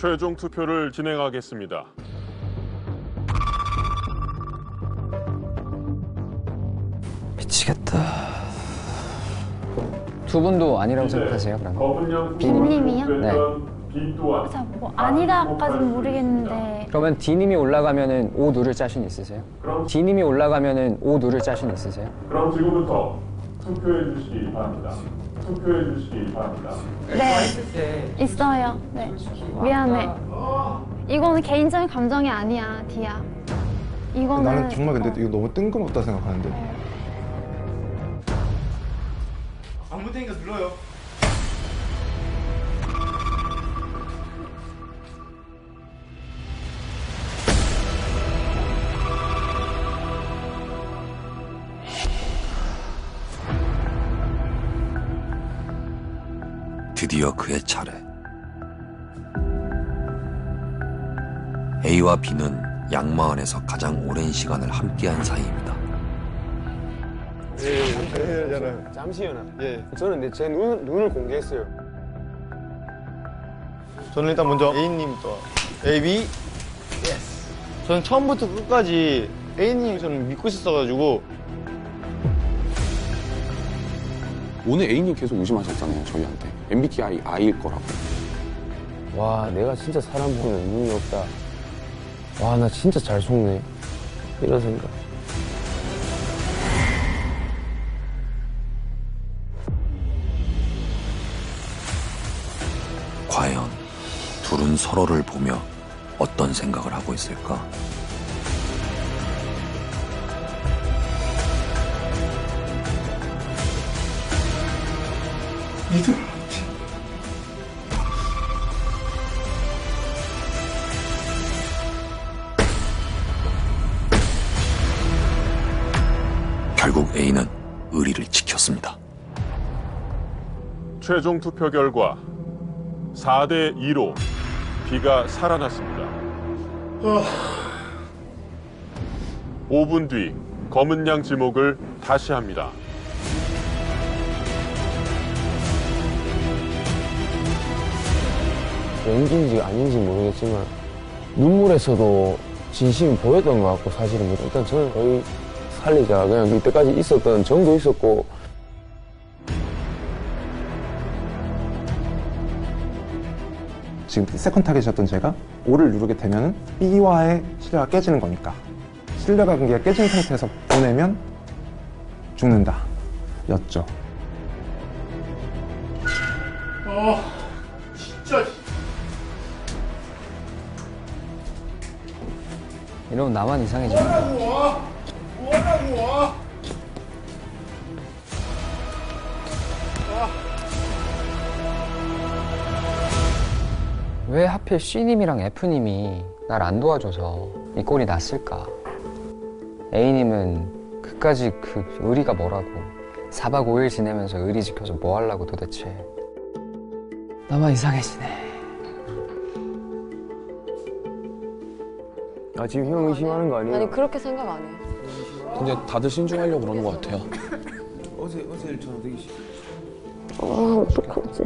최종 투표를 진행하겠습니다. 미치겠다. 두 분도 아니라고 생각하세요, 그러면? 검은양 B님이요? 네. B 또한 자, 뭐 아니다까지는 모르겠는데 그러면 D님이 올라가면은 O 누를 자신 있으세요? 그럼, D님이 올라가면은 O 누를 자신 있으세요? 그럼 지금부터 투표해 주시기 바랍니다. 투표해 주시기 바랍니다. 네 있어요. 네 미안해. 이거는 개인적인 감정이 아니야, 디야. 이거는 나는 정말 근데 이거 너무 뜬금없다 생각하는데 아무 데니까 눌러요. 드디어 그의 차례. A와 B는 양마을에서 가장 오랜 시간을 함께한 사이입니다. 잠시요. 예 저는 내제 눈, 눈을 공개했어요. 저는 일단 먼저 A님부터 A, B 예스 저는 처음부터 끝까지 A님 저는 믿고 있었어가지고 오늘 A님 계속 의심하셨잖아요, 저희한테. MBTI I일 거라고. 와, 내가 진짜 사람 보는 눈이 없다. 와, 나 진짜 잘 속네. 이런 생각. 과연 둘은 서로를 보며 어떤 생각을 하고 있을까? 결국 A는 의리를 지켰습니다. 최종 투표 결과 4대 2로 B가 살아났습니다. 5분 뒤 검은 양 지목을 다시 합니다. 연기인지 아닌지 모르겠지만, 눈물에서도 진심이 보였던 것 같고, 사실은. 일단 저는 거의 살리자. 그냥 이때까지 있었던 정도 있었고, 지금 세컨 타겟이었던 제가? O를 누르게 되면 B와의 신뢰가 깨지는 거니까. 신뢰 관계가 깨진 상태에서 보내면 죽는다. 였죠. 이러면 나만 이상해지는 거야. 왜 하필 C님이랑 F님이 날 안 도와줘서 이 꼴이 났을까? A님은 끝까지 그 의리가 뭐라고 4박 5일 지내면서 의리 지켜서 뭐 하려고 도대체 나만 이상해지네 아, 지금 형 의심하는 거 아니에요? 아니 그렇게 생각 안 해요. 근데 다들 신중하려고 그러는 것 같아요. 아 어떡하지?